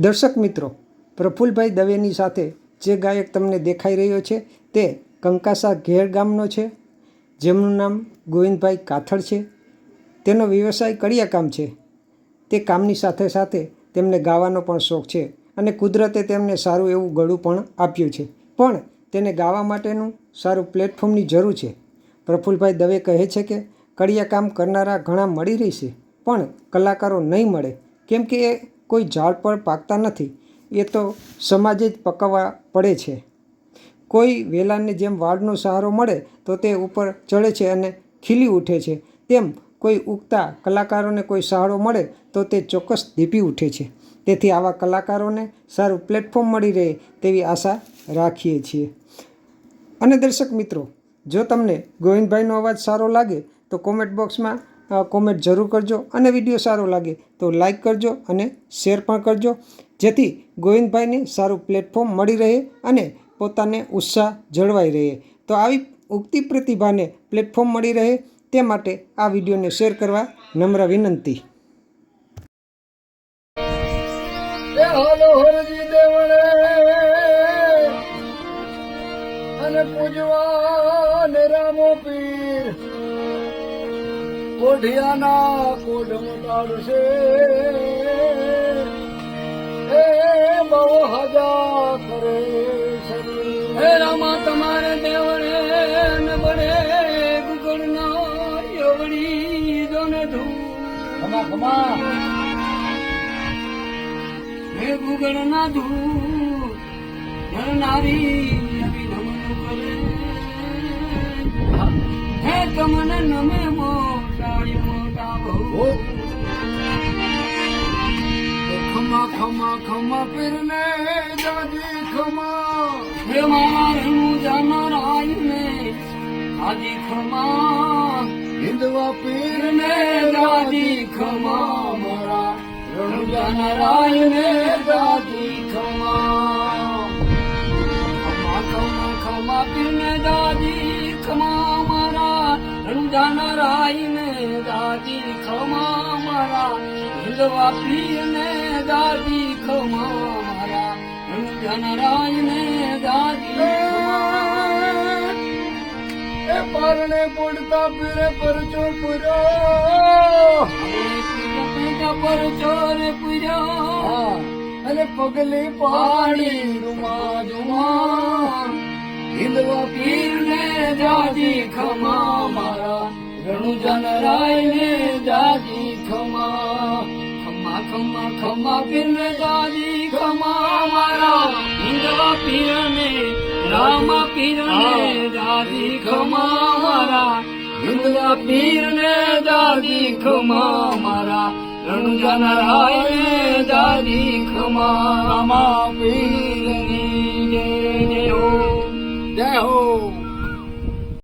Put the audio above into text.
દર્શક મિત્રો, પ્રફુલભાઈ દવેની સાથે જે ગાયક તમને દેખાઈ રહ્યો છે તે કંકાસા ઘેર ગામનો છે, જેમનું નામ ગોવિંદભાઈ કાથડ છે, તેનો વ્યવસાય કડિયા કામ છે. તે કામની સાથે સાથે તેમને ગાવાનો પણ શોખ છે અને કુદરતે તેમને સારું એવું ગળું પણ આપ્યું છે. પણ તેને ગાવા માટેનું સારું પ્લેટફોર્મની જરૂર છે. પ્રફુલભાઈ દવે કહે છે કે કડિયા કામ કરનારા ઘણા મળી રહેશે પણ કલાકારો નહીં મળે. કેમ કે કોઈ ઝાડ પર પાકતા નથી, એ તો સમાજે જ પકવવા પડે છે. કોઈ વેલાને જેમ વાડનો સહારો મળે, તો તે ઉપર ચડે છે અને ખીલી ઉઠે છે. તેમ કોઈ ઉગતા કલાકારોને કોઈ સહારો મળે, તો તે ચોક્કસ દીપી ઉઠે છે. તેથી આવા કલાકારોને સારું પ્લેટફોર્મ મળી રહે તેવી આશા રાખીએ છીએ. અને દર્શક મિત્રો, જો તમને ગોવિંદભાઈનો અવાજ સારો લાગે, તો કોમેન્ટ બોક્સમાં કોમેન્ટ જરૂર કરજો અને વીડિયો સારો લાગે તો લાઈક કરજો અને શેર પણ કરજો. જેથી ગોવિંદભાઈને સારું પ્લેટફોર્મ મળી રહે અને પોતાને ઉત્સાહ જળવાઈ રહે. તો આવી ઉગતી પ્રતિભાને પ્લેટફોર્મ મળી રહે તે માટે આ વિડીયોને શેર કરવા નમ્ર વિનંતી. પૂજવા કોઢિયાના કોઢ છે એ બહુ હજા કરે હે રામા, તમારે દેવણે ને બને. ગુગળના યવડી જોને ધૂ ખમા ખમા. હે ગુગળ ના ધૂ નારી અભિનમન કરે. હે કમન નમે બહુ ખમા ખમા ખમા પીરને દાદી ખમા હે મારું જાનર આઈને આજી ખમા હિંદવા પીરને દાદી ખમા મારા રણુજા નારાયણે દાદી ખમા ખમા દાદી ખમા નારાયણે દાદી ખમા મારા હિંદવા પીરને દાદી ખમા મારા. નારાયણે દાદી એ પરણે પડતા પીરે પરચો પૂરો. પરચો રે પૂર્યો અને પગલે પાડી રૂમા જુમા હિંદવા ને જાજી ખમા મારા. રણુજન રાય ને જાજી ખમા. ખમા ખમા ખમા પીર ને જાજી ખમા મારા. હિંદવા પીર ને રામા પીર ને જાજી ખમા મારા. હિંદવા પીર ને જાજી ખમા મારા. રણુજન રાય ને જાજી ખમા રામા પીર